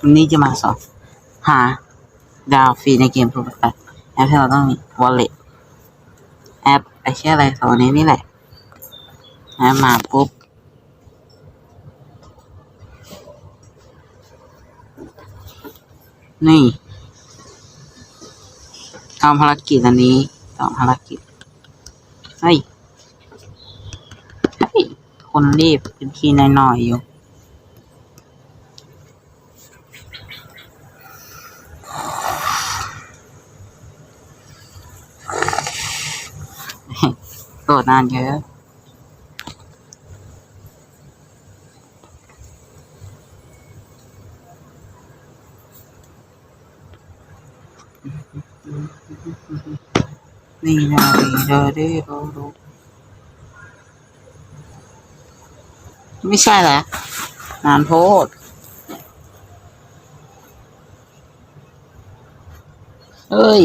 วันนี้จะมาสอนหาดาวฟรีในเกมโปรแกรมแอปที่เราต้องมี wallet แอปไอ้แค่อะไรสองนนี้นี่แหละแล้วมาปุ๊บนี่ทำภารกิจอันนี้สองภารกิจเฮ้ยเฮ้ยคนรีบเป็นทีหน่อยๆอยู่ โหลดนานเยอะนี่นะดีเดอดีโดโดไม่ใช่แหละนานโพดเฮ้ย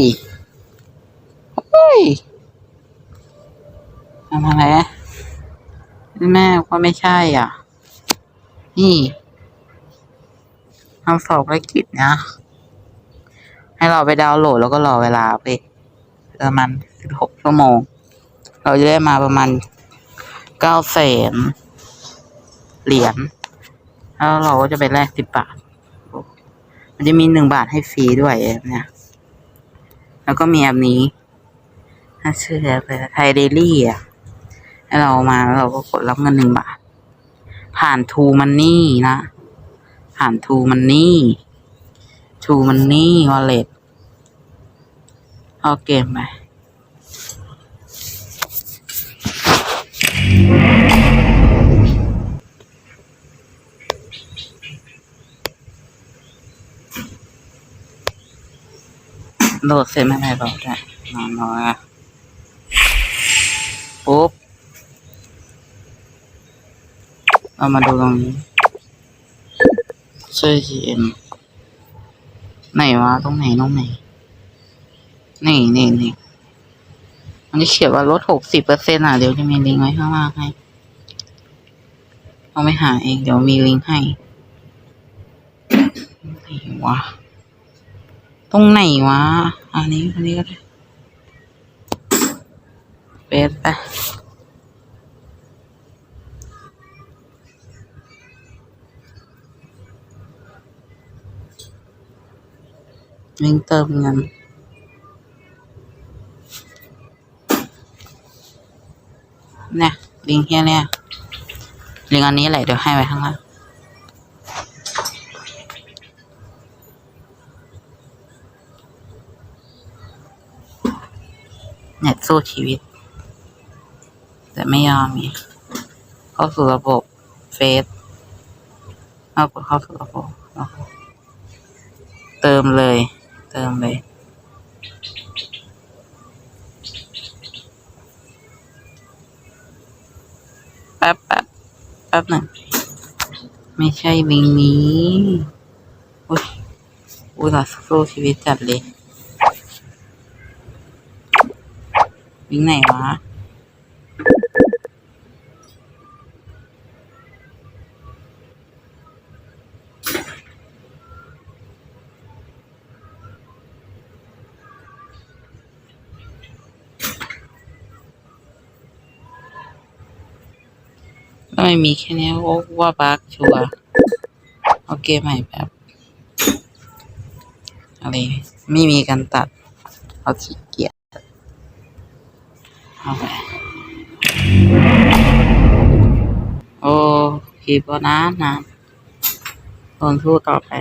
เฮ้ย ทำอะไรแม่ว่าไม่ใช่อะ นี่ทำสอบภารกิจนะ ให้เราไปดาวน์โหลดแล้วก็รอเวลาไปประมาณสิบหกชั่วโมง เราจะได้มาประมาณเก้าแสนเหรียญแล้วเราก็จะไปแลกสิบบาท มันจะมีหนึ่งบาทให้ฟรีด้วยเนี่ย แล้วก็มีแอปนี้ถ้าชื่อแอปอะไรไทยเดลี่อะ ให้เรามาแล้วเราก็กดรับเงินหนึ่งบาท ผ่านทูมันนี่นะ ผ่านทูมันนี่ทูมันนี่วอลเล็ตเอาเกมไปโหลดเสร็จไม่ได้หรอกได้นอนรอนะปุ๊บ เรามาดูตรงนี้ชื่อ GM ไหนวะตรงไหนตรงไหน นี่นี่นี่มันจะเขียนว่าลดหกสิบเปอร์เซ็นต์อะ เดี๋ยวจะมีลิงก์ไว้ข้างล่างให้เอาไปหาเอง เดี๋ยวมีลิงก์ให้ไหนวะ ตรงไหนวะ อันนี้อันนี้ก็ได้เปสไป ลิงก์เติมเงิน เนี่ยลิงก์เฮียเนี่ยลิงก์อันนี้แหละเดี๋ยวให้ไว้ข้างล่างเน็ตสู้ชีวิต แต่ไม่ยอมมีเข้าสู่ระบบเฟซเอากดเข้าสู่ระบบเติมเลย เติมไปแป๊บแป๊บแป๊บหนึ่งไม่ใช่วิงนี้อุ้ยอุ้ยเราสู้ชีวิตจัดเลยวิงไหนวะ ไม่มีแค่นี้ก็ว่าบักชัวร์โอเคใหม่แบบอะไรไม่มีการตัด เอาขี้เกียจเอาไปโอ้คีบนานนานทนสู้ต่อไป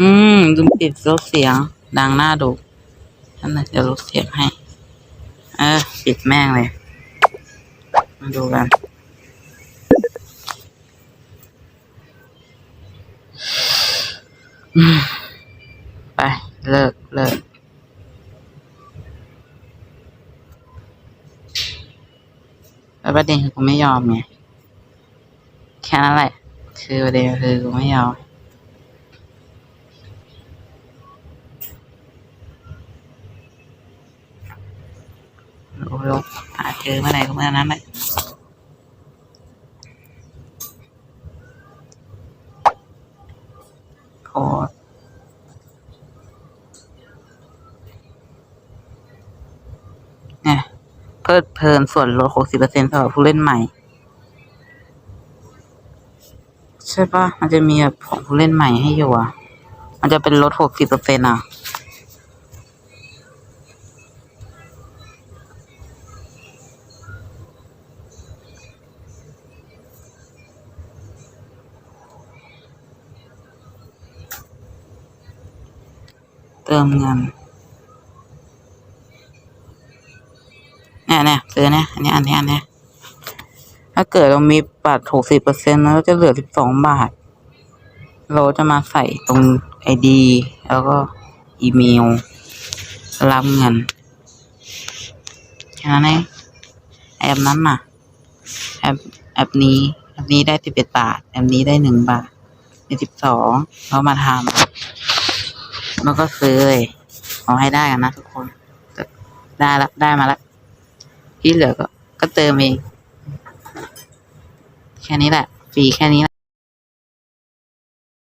อืมลืมปิดลดเสียง ดังหน้าดูนั่นแหละจะลดเสียงให้ เออปิดแม่งเลย มาดูกัน ไป เลิกเลิกแล้วประเด็นคือกูไม่ยอมไงแค่นั้นแหละ คือประเด็นคือกูไม่ยอม โอ้โหาเจอเมื่อไหร่ก็เมื่อนั้นแหละโคตรเนี่ยเพลิดเพลินส่วนลด60%สำหรับผู้เล่นใหม่ ใช่ปะมันจะมีแบบของผู้เล่นใหม่ให้อยู่อะ มันจะเป็นลด60%อะเติ ติมเงินเนี่ยเนี่ยซื้อเนี่ยอันนี้อันนี้อันนี้ถ้าเกิดเรามีบัตรหกสิบเปอร์เซ็นต์แล้วจะเหลือสิบสองบาท เราจะมาใส่ตรงไอดีแล้วก็อีเมลรับเงินแค่นั้นเองแอปนั้นน่ะแอปแอปนี้แอปนี้ได้สิบเอ็ดบาทแอปนี้ได้หนึ่งบาทเป็นสิบสองเรามาทำ แล้วก็ซื้อเลยเอาให้ได้กันนะทุกคนได้ละได้มาละที่เหลือก็ ก็เติมเองแค่นี้แหละฟรีแค่นี้